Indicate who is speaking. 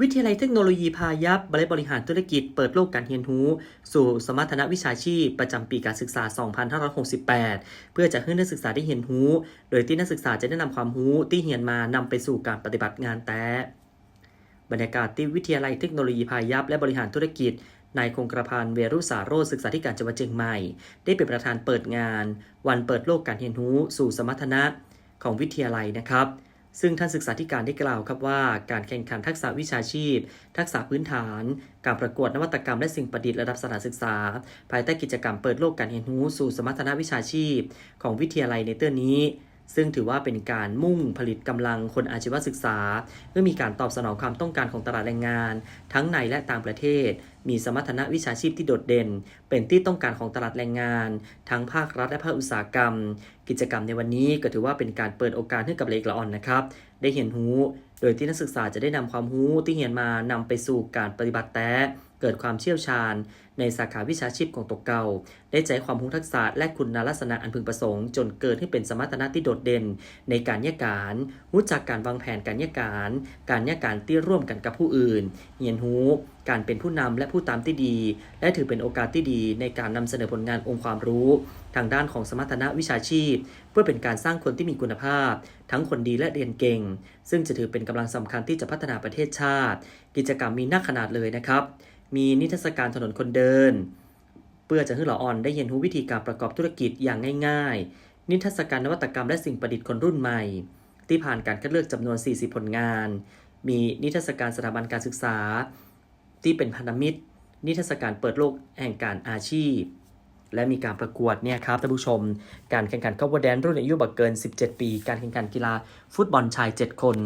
Speaker 1: วิทยาลัยเทคโนโลยีพายัพบริบริหารธุรกิจเปิดโลกการเรียนรู้สู่สมรรถนะวิชาชีพประจำปีการศึกษา 2568 เพื่อจะให้นักศึกษาได้เรียนรู้ โดยที่นักศึกษาจะได้นำความรู้ที่เรียนมานำไปสู่การปฏิบัติงานแต่ บรรยากาศที่วิทยาลัยเทคโนโลยีพายัพและบริหารธุรกิจนายคงกระพันเวรุสาโรศึกษาธิการจังหวัดเชียงใหม่ ได้เป็นประธานเปิดงาน วันเปิดโลกการเรียนรู้สู่สมรรถนะของวิทยาลัยนะครับ ซึ่งท่านศึกษาธิการได้กล่าวครับว่า การแข่งขันทักษะวิชาชีพ ทักษะพื้นฐาน การประกวดนวัตกรรมและสิ่งประดิษฐ์ระดับสถานศึกษา ภายใต้กิจกรรมเปิดโลกการเรียนรู้สู่สมรรถนะวิชาชีพ ของวิทยาลัยในเตอร์นี้ ซึ่งถือว่าเป็นการมุ่งผลิตกำลังคนอาชีวศึกษา เพื่อมีการตอบสนองความต้องการของตลาดแรงงาน ทั้งในและต่างประเทศ มีสมรรถนะวิชาชีพที่โดดเด่น เป็นที่ต้องการของตลาดแรงงาน ทั้งภาครัฐและภาคอุตสาหกรรม กิจกรรมในวันนี้ก็ถือว่าเป็นการเปิดโอกาสให้กับเล็กละอ่อนนะครับ ได้เห็นหู โดยที่นักศึกษาจะได้นำความรู้ที่เรียนมานำไปสู่การปฏิบัติแต่ เกิดความเชี่ยวชาญ ในสาขาวิชาชีพของตกเก่า ได้ใจความรู้ทักษะและคุณลักษณะอันพึงประสงค์ จนเกิดให้เป็นสมรรถนะที่โดดเด่น ในการแยกการรู้จักการวางแผนการแยกการ การแยกการที่ร่วมกันกับผู้อื่นเรียนรู้การเป็นผู้นำและผู้ตามที่ดี และถือเป็นโอกาสที่ดี ในการนำเสนอผลงานองค์ความรู้ ทางด้านของสมรรถนะวิชาชีพ เพื่อเป็นการสร้างคนที่มีคุณภาพ ทั้งคนดีและเรียนเก่ง ซึ่งจะถือเป็นกำลังสำคัญที่จะพัฒนาประเทศชาติ กิจกรรมมีนักขนาดเลยนะครับ มีนิทรรศการถนนคนเดิน เพื่อจะให้เหล่าออนได้เรียนรู้วิธีการประกอบธุรกิจอย่างง่าย ๆ นิทรรศการนวัตกรรมและสิ่งประดิษฐ์คนรุ่นใหม่ ที่ผ่านการคัดเลือกจำนวน 40 ผลงาน มีนิทรรศการสถาบันการศึกษา ที่เป็นพันธมิตร นิทรรศการเปิดโลกแห่งการอาชีพ และมีการประกวดเนี่ยครับท่านผู้ชม การแข่งขันเข้าวัแดนรุ่นอายุบักเกิน 17 ปี การแข่งขันกีฬาฟุตบอลชาย 7 คน